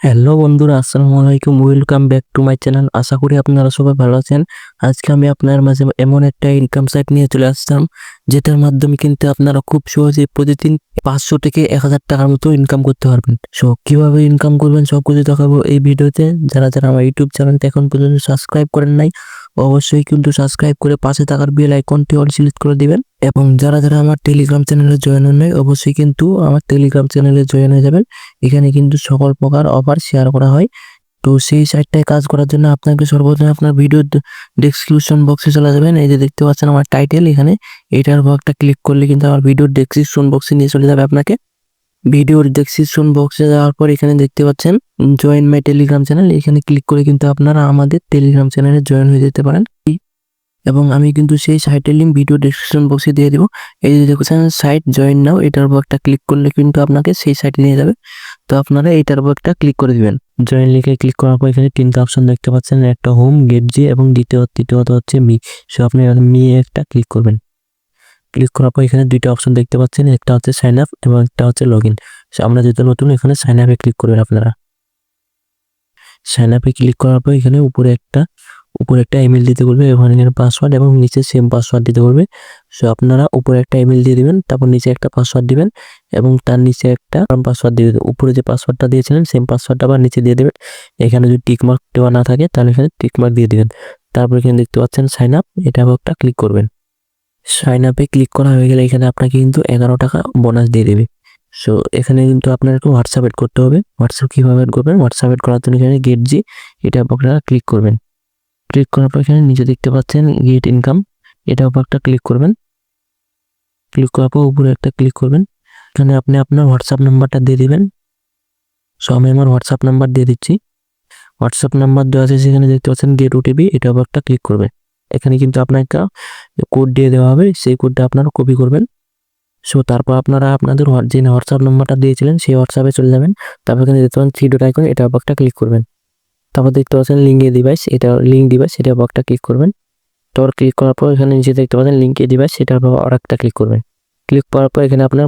Hello বন্ধুরা, আসসালামু আলাইকুম welcome back to my channel আশা করি আপনারা সবাই ভালো আছেন। আজকে আমি আপনার মাঝে এমন একটা ইনকাম সাইট নিয়ে চলে আসতাম যেটার মাধ্যমে কিন্তু আপনারা খুব সহজে প্রতিদিন পাঁচশো থেকে এক হাজার টাকার মতো ইনকাম করতে পারবেন। সো কীভাবে ইনকাম করবেন সব কিছু দেখাবো এই ভিডিওতে। যারা যারা আমার ইউটিউব চ্যানেলটা এখন পর্যন্ত সাবস্ক্রাইব করেন নাই অবশ্যই কিন্তু সাবস্ক্রাইব করে পাশে থাকার বেল আইকনটি অল সিলেক্ট করে দিবেন। এবং যারা যারা আমার টেলিগ্রাম চ্যানেলে জয়েন হন নাই, অবশ্যই কিন্তু আমার টেলিগ্রাম চ্যানেলে জয়েন হয়ে যাবেন। এখানে কিন্তু সকল প্রকার অফার শেয়ার করা হয়। তো সেই সাইটটায় কাজ করার জন্য আপনাকে সর্বপ্রথমে আপনার ভিডিও ডেসক্রিপশন বক্সে চলে যাবেন। এই যে দেখতে পাচ্ছেন আমার টাইটেল এখানে। এটার একটা ক্লিক করলে কিন্তু আমার ভিডিওর ডেসক্রিপশন বক্সে নিয়ে চলে যাবে আপনাকে। ভিডিওর ডেসক্রিপশন বক্সে যাওয়ার পর এখানে দেখতে পাচ্ছেন জয়েন মাই টেলিগ্রাম চ্যানেল এখানে ক্লিক করে কিন্তু আপনারা আমাদের টেলিগ্রাম চ্যানেলে জয়েন হয়ে যেতে পারেন। এবং আমি কিন্তু সেই সাইটের লিঙ্ক ভিডিও ডেসক্রিপশন বক্সে দিয়ে দেবো। এই যে দেখছেন সাইট জয়েন নাও এটার উপর একটা ক্লিক করলে কিন্তু আপনাকে সেই সাইটে নিয়ে যাবে। তো আপনারা এইটার উপর একটা ক্লিক করে দিবেন। জয়েন লিখে ক্লিক করার পর এখানে তিনটা অপশন দেখতে পাচ্ছেন, একটা হোম গেট জি এবং দ্বিতীয়, তৃতীয়ত হচ্ছে মি সো আপনি মি একটা ক্লিক করবেন। ক্লিক করার পর এখানে দুইটা অপশন দেখতে পাচ্ছেন, একটা হচ্ছে সাইন আপ এবং একটা হচ্ছে লগ ইন আমরা যেহেতু নতুন, এখানে সাইন আপে ক্লিক করবেন আপনারা। সাইন আপে ক্লিক করার পর এখানে উপরে একটা উপরে একটা ইমেল দিতে বলবে এবং এখানে পাসওয়ার্ড এবং নিচে সেম পাসওয়ার্ড দিতে বলবে। সো আপনারা উপরে একটা ইমেল দিয়ে দিবেন, তারপর নিচে একটা পাসওয়ার্ড দিবেন এবং তার নিচে একটা পাসওয়ার্ড দিয়ে উপরে যে পাসওয়ার্ডটা দিয়েছিলেন সেম পাসওয়ার্ডটা আবার নিচে দিয়ে দেবেন। এখানে যদি টিকমার্ক দেওয়া না থাকে, তাহলে এখানে টিকমার্ক দিয়ে দিবেন। তারপর এখানে দেখতে পাচ্ছেন সাইন আপ এটা একটা ক্লিক করবেন। সাইন আপে ক্লিক করা হয়ে গেলে এখানে আপনাকে কিন্তু এগারো টাকা বোনাস দিয়ে দেবে। সো এখানে কিন্তু আপনাকে হোয়াটসঅ্যাপ এড করতে হবে। হোয়াটসঅ্যাপ কীভাবে এড করবেন? হোয়াটসঅ্যাপ এড করার জন্য এখানে গেট জি এটা আপনারা ক্লিক করবেন। ক্লিক করার পর এখানে নিচে দেখতে পাচ্ছেন গেট ইনকাম এটা একটা ক্লিক করবেন। ক্লিক করার পর উপরে একটা ক্লিক করবেন। এখানে আপনি আপনার হোয়াটসঅ্যাপ নাম্বারটা দিয়ে দেবেন। সো আমি আমার হোয়াটসঅ্যাপ নাম্বার দিয়ে দিচ্ছি। হোয়াটসঅ্যাপ নাম্বার দেওয়া আছে সেখানে দেখতে পাচ্ছেন গেট ওটিপি এটা একটা ক্লিক করবে। এখানে কিন্তু আপনার একটা কোড দিয়ে দেওয়া হবে। সেই কোডটা আপনারা কপি করবেন। সো তারপর আপনারা আপনাদের যে হোয়াটসঅ্যাপ নম্বরটা দিয়েছিলেন, সেই হোয়াটসঅ্যাপে চলে যাবেন। তারপর এখানে দেখতে পাচ্ছেন থ্রি ডট আইকন এটা একটা ক্লিক করবেন। তারপর দেখতে পাচ্ছেন লিঙ্কে ডিভাইস এটা লিঙ্ক ডিভাইস সেটা একটা ক্লিক করবেন। তারপর ক্লিক করার পর এখানে নিচে দেখতে পাচ্ছেন লিঙ্কে ডিভাইস উপর আর একটা ক্লিক করবেন। ক্লিক করার পর এখানে আপনার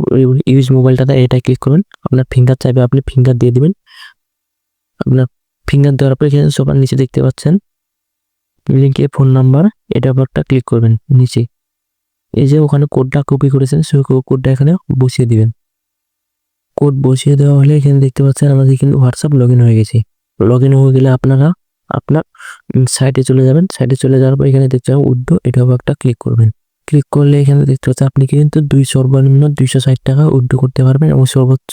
ইউজ মোবাইলটাতে এটা ক্লিক করবেন। আপনার ফিঙ্গার চাইবে, আপনি ফিঙ্গার দিয়ে দিবেন। আপনার ফিঙ্গার দেওয়ার পর এখানে সবার নিচে দেখতে পাচ্ছেন লিঙ্কে ফোন নাম্বার এটা একটা ক্লিক করবেন নিচে। এই যে ওখানে কোডটা কপি করেছেন, সেই কোডটা এখানে বসিয়ে দিবেন। কোড বসিয়ে দেওয়া হলে এখানে দেখতে পাচ্ছেন আমাদের কিন্তু হোয়াটসঅ্যাপ লগ হয়ে গেছে। লগ হয়ে গেলে আপনারা আপনার সাইটে চলে যাবেন। সাইটে চলে যাওয়ার পর এখানে দেখতে পাবেন উড্ডো এটা একটা ক্লিক করবেন। ক্লিক করলে এখানে দেখতে পাচ্ছেন আপনি কিন্তু দুই সর্বনিম্ন দুইশো ষাট টাকা উইড্রো করতে পারবেন এবং সর্বোচ্চ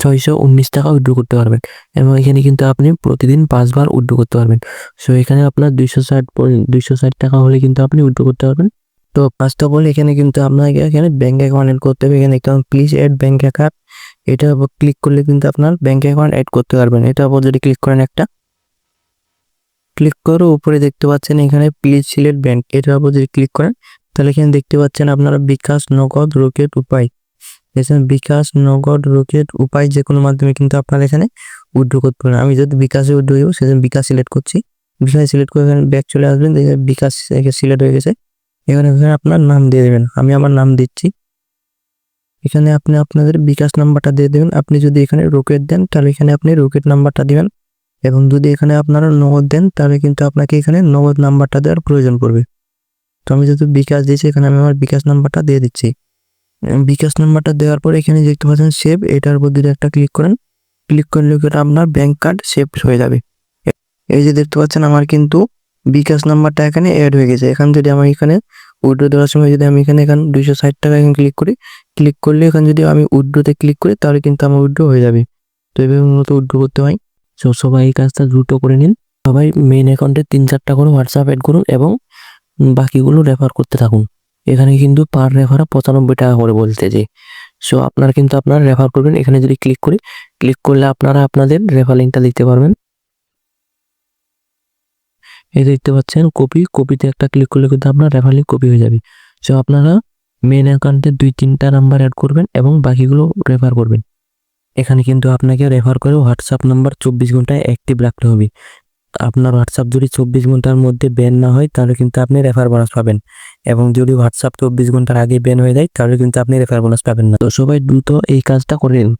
ছয়শো উনিশ টাকা উইড্রো করতে পারবেন এবং এখানে কিন্তু আপনি প্রতিদিন পাঁচবার উইড্রো করতে পারবেন। সো এখানে আপনার দুইশো ষাট দুইশো ষাট টাকা হলে কিন্তু আপনি উইড্রো করতে পারবেন। তো ফার্স্ট অফ অল এখানে কিন্তু আপনাকে এখানে ব্যাঙ্ক অ্যাকাউন্ট অ্যাড করতে হবে। এখানে দেখতে প্লিজ অ্যাড ব্যাঙ্ক অ্যাকাউন্ট এটার উপর ক্লিক করলে কিন্তু আপনার ব্যাঙ্ক অ্যাকাউন্ট অ্যাড করতে পারবেন। এটার উপর যদি ক্লিক করেন একটা। ক্লিক করো উপরে দেখতে পাচ্ছেন এখানে প্লিজ সিলেক্ট ব্যাঙ্ক এটার উপর যদি ক্লিক করেন তাহলে এখানে দেখতে পাচ্ছেন আপনারা বিকাশ নগদ রকেট উপায়। এখানে বিকাশ নগদ রকেট উপায় যে কোনো মাধ্যমে কিন্তু আপনারা এখানে উইড্রো করতে পারেন আমি যদি বিকাশে উইড্রো হইব সেজন্য বিকাশ সিলেক্ট করছি। বিকাশ সিলেক্ট করে এখানে ব্যাক চলে আসবেন বিকাশ সিলেক্ট হয়ে গেছে। এখানে এখানে আপনার নাম দিয়ে দেবেন। আমি আমার নাম দিচ্ছি। এখানে আপনি আপনাদের বিকাশ নাম্বারটা দিয়ে দেবেন। আপনি যদি এখানে রকেট দেন, তাহলে এখানে আপনি রকেট নাম্বারটা দিবেন। এবং যদি এখানে আপনারা নগদ দেন, তাহলে কিন্তু আপনাকে এখানে নগদ নাম্বারটা দেওয়ার প্রয়োজন পড়বে। তো আমি যেহেতু বিকাশ দিয়েছি, এখানে আমি আমার বিকাশ নাম্বারটা দিয়ে দিচ্ছি। বিকাশ নাম্বারটা দেওয়ার পরে এখানে দেখতে পাচ্ছেন সেভ এটার উপর যদি একটা ক্লিক করেন। ক্লিক করলে আপনার ব্যাংক কার্ড সেভ হয়ে যাবে। এই যে দেখতে পাচ্ছেন আমার কিন্তু বিকাশ নাম্বারটা এখানে অ্যাড হয়ে গেছে। এখানে যদি আমি এখানে উইড্রো দেওয়ার সময় যদি আমি এখানে এখানে দুইশো ষাট টাকা এখানে ক্লিক করি ক্লিক করলে এখানে যদি আমি উইড্রোতে ক্লিক করি, তাহলে কিন্তু আমার উইড্রো হয়ে যাবে। তো এভাবে মূলত উইড্রো করতে হয়। সো সবাই এই কাজটা দ্রুত করে নিন। সবাই মেন অ্যাকাউন্টে তিন চারটা করে হোয়াটসঅ্যাপ অ্যাড করুন এবং বাকিগুলো রেফার করতে থাকুন। এখানে কিন্তু পার রেফার পঁচানব্বই টাকা করে বলতে যে সো আপনারা কিন্তু আপনারা রেফার করবেন। এখানে যদি ক্লিক করি ক্লিক করলে আপনারা আপনাদের রেফার লিঙ্কটা দিতে পারবেন। এই দেখতে পাচ্ছেন কপি কপিতে একটা ক্লিক করলে কিন্তু আপনার রেফার লিঙ্ক কপি হয়ে যাবে। সো আপনারা মেন অ্যাকাউন্টে দুই, তিনটা নাম্বার অ্যাড করবেন এবং বাকিগুলো রেফার করবেন। এখানে কিন্তু আপনাকে রেফার করে হোয়াটসঅ্যাপ নাম্বার চব্বিশ ঘন্টায় অ্যাক্টিভ রাখতে হবে। আপনার হোয়াটসঅ্যাপ যদি চব্বিশ ঘণ্টার মধ্যে ব্যান না হয়, তাহলে কিন্তু আপনি রেফার বোনাস পাবেন। এবং যদি হোয়াটসঅ্যাপ চব্বিশ ঘণ্টার আগে ব্যান হয়ে যায়, তাহলে কিন্তু আপনি রেফার বোনাস পাবেন না। তো সবাই দ্রুত এই কাজটা করে নিন।